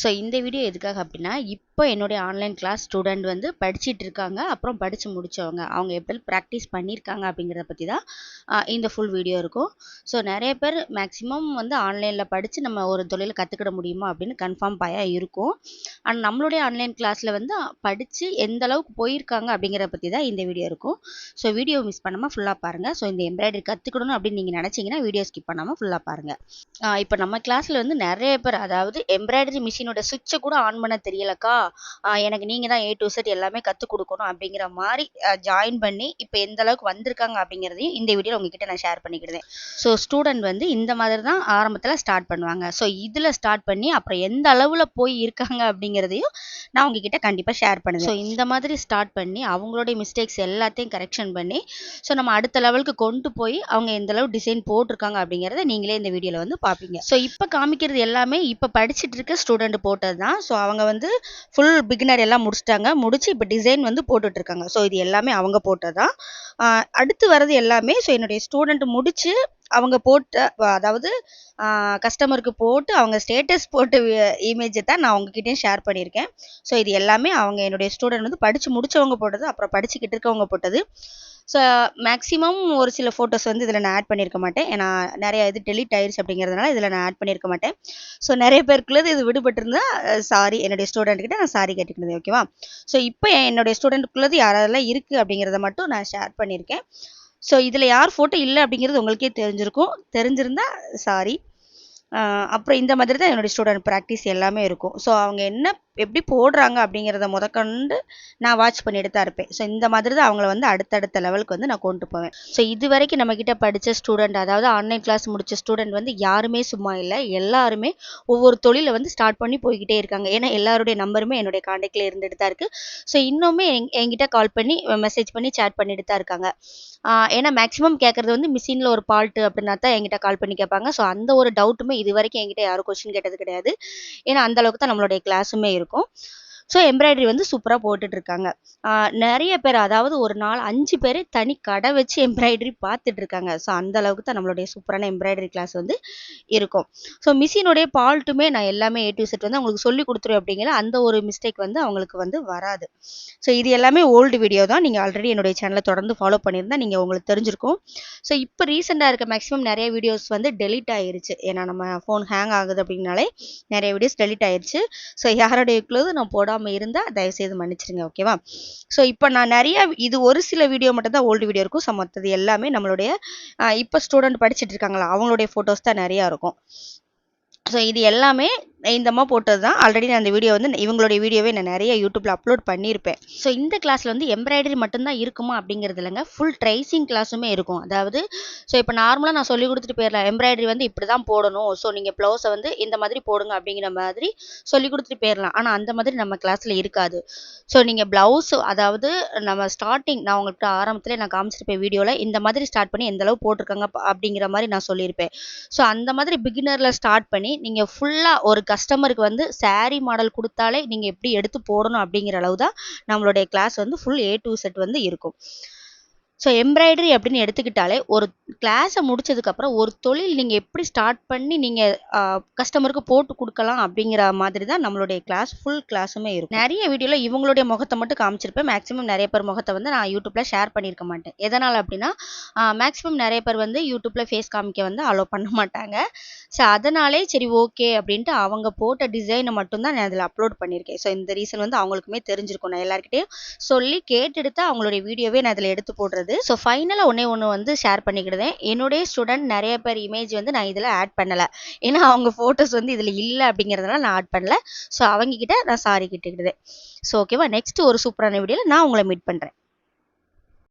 So இந்த video எதுக்காக அப்படின்னா இப்போ என்னுடைய ஆன்லைன் கிளாஸ் ஸ்டூடெண்ட் வந்து படிச்சுட்டு இருக்காங்க. அப்புறம் படித்து முடித்தவங்க அவங்க எப்படி ப்ராக்டிஸ் பண்ணியிருக்காங்க அப்படிங்கிறத பற்றி தான் இந்த ஃபுல் வீடியோ இருக்கும். ஸோ நிறைய பேர் மேக்ஸிமம் வந்து ஆன்லைனில் படித்து நம்ம ஒரு தொழிலை கற்றுக்கிட முடியுமா அப்படின்னு கன்ஃபார்ம் பயம் இருக்கும். ஆனால் நம்மளுடைய ஆன்லைன் கிளாஸில் வந்து படித்து எந்த அளவுக்கு போயிருக்காங்க அப்படிங்கிறத பற்றி தான் இந்த வீடியோ இருக்கும். ஸோ வீடியோ மிஸ் பண்ணாமல் ஃபுல்லாக பாருங்கள் ஸோ இந்த எம்ப்ராய்டரி கற்றுக்கணும் அப்படின்னு நீங்கள் நினச்சிங்கன்னா வீடியோ ஸ்கிப் பண்ணாமல் ஃபுல்லாக பாருங்கள் இப்போ நம்ம கிளாஸில் வந்து நிறைய பேர் அதாவது எம்ப்ராய்டரி மிஷின் என்னோட சுவிட்சை கூட ஆன் பண்ண தெரியலக்கா. எனக்கு நீங்கள் தான் ஏ டு செட் எல்லாமே கற்றுக் கொடுக்கணும் அப்படிங்கிற மாதிரி ஜாயின் பண்ணி இப்போ எந்த அளவுக்கு வந்திருக்காங்க அப்படிங்கிறதையும் இந்த வீடியோவில் உங்ககிட்ட நான் ஷேர் பண்ணிக்கிட்டேன் ஸோ ஸ்டூடெண்ட் வந்து இந்த மாதிரி தான் ஆரம்பத்தில் ஸ்டார்ட் பண்ணுவாங்க. ஸோ இதில் ஸ்டார்ட் பண்ணி அப்புறம் எந்த அளவில் போய் இருக்காங்க அப்படிங்கிறதையும் நான் உங்ககிட்ட கண்டிப்பாக ஷேர் பண்ணுவேன். ஸோ இந்த மாதிரி ஸ்டார்ட் பண்ணி அவங்களுடைய மிஸ்டேக்ஸ் எல்லாத்தையும் கரெக்ஷன் பண்ணி ஸோ நம்ம அடுத்த லெவலுக்கு கொண்டு போய் அவங்க எந்த அளவு டிசைன் போட்டிருக்காங்க அப்படிங்கிறத நீங்களே இந்த வீடியோவில் வந்து பார்ப்பீங்க. ஸோ இப்போ காமிக்கிறது எல்லாமே இப்போ படிச்சுட்டு இருக்க ஸ்டூடெண்ட் போட்டது தான் ஸோ அவங்க வந்து ஃபுல் பிகினர் எல்லாம் முடிச்சிட்டாங்க. முடிச்சு இப்போ டிசைன் வந்து போட்டுட்ருக்காங்க. ஸோ இது எல்லாமே அவங்க போட்டது தான் அடுத்து வர்றது எல்லாமே ஸோ என்னுடைய ஸ்டூடெண்ட் முடிச்சு அவங்க போட்ட அதாவது கஸ்டமருக்கு போட்டு அவங்க ஸ்டேட்டஸ் போட்ட இமேஜை தான் நான் உங்ககிட்டயும் ஷேர் பண்ணியிருக்கேன். ஸோ இது எல்லாமே அவங்க என்னுடைய ஸ்டூடெண்ட் வந்து படித்து முடிச்சவங்க போட்டது அப்புறம் படிச்சுக்கிட்டு இருக்கவங்க போட்டது. ஸோ மேக்ஸிமம் ஒரு சில ஃபோட்டோஸ் வந்து இதில் நான் ஆட் பண்ணியிருக்க மாட்டேன். ஏன்னா நிறைய இது டெலிட் ஆயிடுச்சு அப்படிங்கிறதுனால இதில் நான் ஆட் பண்ணியிருக்க மாட்டேன். ஸோ நிறைய பேருக்குள்ளது இது விடுபட்டிருந்தா சாரி என்னுடைய ஸ்டூடெண்ட்கிட்ட நான் சாரி கேட்டுக்கிட்டது ஓகேவா ஸோ இப்போ என்னுடைய ஸ்டூடெண்ட்டுக்குள்ளது யாரெல்லாம் இருக்குது அப்படிங்கிறத மட்டும் நான் ஷேர் பண்ணியிருக்கேன் ஸோ இதில் யார் ஃபோட்டோ இல்லை அப்படிங்கிறது உங்களுக்கே தெரிஞ்சிருக்கும். தெரிஞ்சிருந்தா சாரி அப்புறம் இந்த மாதிரி தான் என்னுடைய ஸ்டூடெண்ட் ப்ராக்டிஸ் எல்லாமே இருக்கும். ஸோ அவங்க என்ன எப்படி போடுறாங்க அப்படிங்கிறத முதற்கொண்டு நான் வாட்ச் பண்ணிட்டு தான் இருப்பேன். ஸோ இந்த மாதிரி தான் அவங்கள வந்து அடுத்தடுத்த லெவலுக்கு வந்து நான் கொண்டு போவேன். ஸோ இது வரைக்கும் நம்மக்கிட்ட படித்த ஸ்டூடெண்ட் அதாவது ஆன்லைன் கிளாஸ் முடித்த ஸ்டூடெண்ட் வந்து யாருமே சும்மா இல்லை. எல்லாருமே ஒவ்வொரு தொழிலை வந்து ஸ்டார்ட் பண்ணி போய்கிட்டே இருக்காங்க. ஏன்னா எல்லாருடைய நம்பருமே என்னுடைய காண்டாக்டில் இருந்துட்டு தான் இருக்குது ஸோ இன்னுமே எங் என்கிட்ட கால் பண்ணி மெசேஜ் பண்ணி சேட் பண்ணிட்டு தான் இருக்காங்க. ஏன்னா மேக்ஸிமம் கேட்குறது வந்து மிஷினில் ஒரு பால்ட்டு அப்படின்னா தான் என்கிட்ட கால் பண்ணி கேட்பாங்க. ஸோ அந்த ஒரு டவுட்டுமே இது வரைக்கும் என்கிட்ட யாரும் கொஸ்டின் கேட்டது கிடையாது. ஏன்னா அந்த அளவுக்கு தான் நம்மளுடைய கிளாஸுமே இருக்கும். இருக்கும் ஸோ எம்ப்ராய்டரி வந்து சூப்பராக போட்டுட்ருக்காங்க. நிறைய பேர் அதாவது ஒரு நாள் அஞ்சு பேர் தனி கடை வச்சு எம்ப்ராய்டரி பார்த்துட்ருக்காங்க. ஸோ அந்த அளவுக்கு தான் நம்மளுடைய சூப்பரான எம்ப்ராய்டரி கிளாஸ் வந்து இருக்கும். ஸோ மிஷினுடைய பால்ட்டுமே நான் எல்லாமே ஏ டு செட் வந்து அவங்களுக்கு சொல்லி கொடுத்துருவேன் அப்படிங்கிற அந்த ஒரு மிஸ்டேக் வந்து அவங்களுக்கு வந்து வராது. ஸோ இது எல்லாமே ஓல்டு வீடியோ தான். நீங்கள் ஆல்ரெடி என்னுடைய சேனலை தொடர்ந்து ஃபாலோ பண்ணியிருந்தா நீங்கள் உங்களுக்கு தெரிஞ்சிருக்கும். ஸோ இப்போ ரீசெண்டாக இருக்க மேக்ஸிமம் நிறைய வீடியோஸ் வந்து டெலிட் ஆயிருச்சு. ஏன்னா நம்ம ஃபோன் ஹேங் ஆகுது அப்படின்னாலே நிறைய வீடியோஸ் டெலிட் ஆயிருச்சு. ஸோ யாரோடைய க்ளோது நான் போடாமல் இருந்தால் தயவுசெய்து மன்னிச்சிருங்க ஓகேவா ஸோ இப்போ நான் நிறைய இது ஒரு சில வீடியோ மட்டும் தான் ஓல்டு வீடியோ இருக்கும். ஸோ மற்றது எல்லாமே நம்மளுடைய இப்போ ஸ்டூடெண்ட் படிச்சுட்டு இருக்காங்களா அவங்களுடைய ஃபோட்டோஸ் தான் நிறையா இருக்கும். ஸோ இது எல்லாமே இந்தமாக போட்டது தான். ஆல்ரெடி நான் அந்த வீடியோ வந்து இவங்களுடைய வீடியோவே நான் நிறைய யூடியூப்பில் அப்லோட் பண்ணியிருப்பேன் ஸோ இந்த கிளாஸில் வந்து எம்ப்ராய்டரி மட்டும்தான் இருக்குமா அப்படிங்கிறது இல்லைங்க. ஃபுல் ட்ரைசிங் கிளாஸுமே இருக்கும். அதாவது ஸோ இப்போ நார்மலாக நான் சொல்லி கொடுத்துட்டு போயிடலாம். எம்ப்ராய்டரி வந்து இப்படி தான் போடணும் ஸோ நீங்கள் ப்ளவுஸை வந்து இந்த மாதிரி போடுங்க அப்படிங்கிற மாதிரி சொல்லி கொடுத்துட்டு போயிடலாம். ஆனால் அந்த மாதிரி நம்ம கிளாஸில் இருக்காது. ஸோ நீங்கள் ப்ளவுஸ் அதாவது நம்ம ஸ்டார்டிங் நான் உங்கள்கிட்ட ஆரம்பத்தில் நான் காமிச்சிருப்பேன் வீடியோவில் இந்த மாதிரி ஸ்டார்ட் பண்ணி எந்த அளவு போட்டிருக்காங்க அப்படிங்கிற மாதிரி நான் சொல்லியிருப்பேன். ஸோ அந்த மாதிரி பிகினரில் ஸ்டார்ட் பண்ணி நீங்கள் ஃபுல்லாக ஒரு கஸ்டமருக்கு வந்து சாரீ மாடல் கொடுத்தாலே நீங்கள் எப்படி எடுத்து போடணும் அப்படிங்கிற அளவு தான் நம்மளுடைய கிளாஸ் வந்து ஃபுல் ஏ டு செட் வந்து இருக்கும். ஸோ எம்ப்ராய்டரி அப்படின்னு எடுத்துக்கிட்டாலே ஒரு கிளாஸை முடிச்சதுக்கப்புறம் ஒரு தொழில் நீங்கள் எப்படி ஸ்டார்ட் பண்ணி நீங்கள் கஸ்டமருக்கு போட்டு கொடுக்கலாம் அப்படிங்கிற மாதிரி தான் நம்மளுடைய கிளாஸ் ஃபுல் கிளாஸுமே இருக்கும். நிறைய வீடியோவில் இவங்களுடைய முகத்தை மட்டும் காமிச்சிருப்பேன். மேக்ஸிமம் நிறைய பேர் முகத்தை வந்து நான் யூடியூப்பில் ஷேர் பண்ணியிருக்க மாட்டேன். எதனால் அப்படின்னா மேக்ஸிமம் நிறைய பேர் வந்து யூடியூப்பில் ஃபேஸ் காமிக்க வந்து அலோவ் பண்ண மாட்டாங்க. ஸோ அதனாலே சரி ஓகே அப்படின்ட்டு அவங்க போட்ட டிசைனை மட்டும்தான் நான் அதில் அப்லோட் பண்ணியிருக்கேன். ஸோ இந்த ரீசன் வந்து அவங்களுக்குமே தெரிஞ்சிருக்கும். நான் எல்லாருக்கிட்டையும் சொல்லி கேட்டெடுத்து அவங்களுடைய வீடியோவே நான் அதில் எடுத்து போடுறது ஸோ ஃபைனலாக ஒன்றே ஒன்று வந்து ஷேர் பண்ணிக்கிடுதேன். என்னுடைய ஸ்டூடெண்ட் நிறைய பேர் இமேஜ் வந்து நான் இதில் ஆட் பண்ணலை. ஏன்னா அவங்க ஃபோட்டோஸ் வந்து இதில் இல்லை அப்படிங்கிறதுனால நான் ஆட் பண்ணல. ஸோ அவங்கக்கிட்ட நான் சாரி கிட்டுக்கிட்டேன் ஸோ ஓகேவா நெக்ஸ்ட் ஒரு சூப்பரான வீடியோவில் நான் உங்களை மீட் பண்ணுறேன்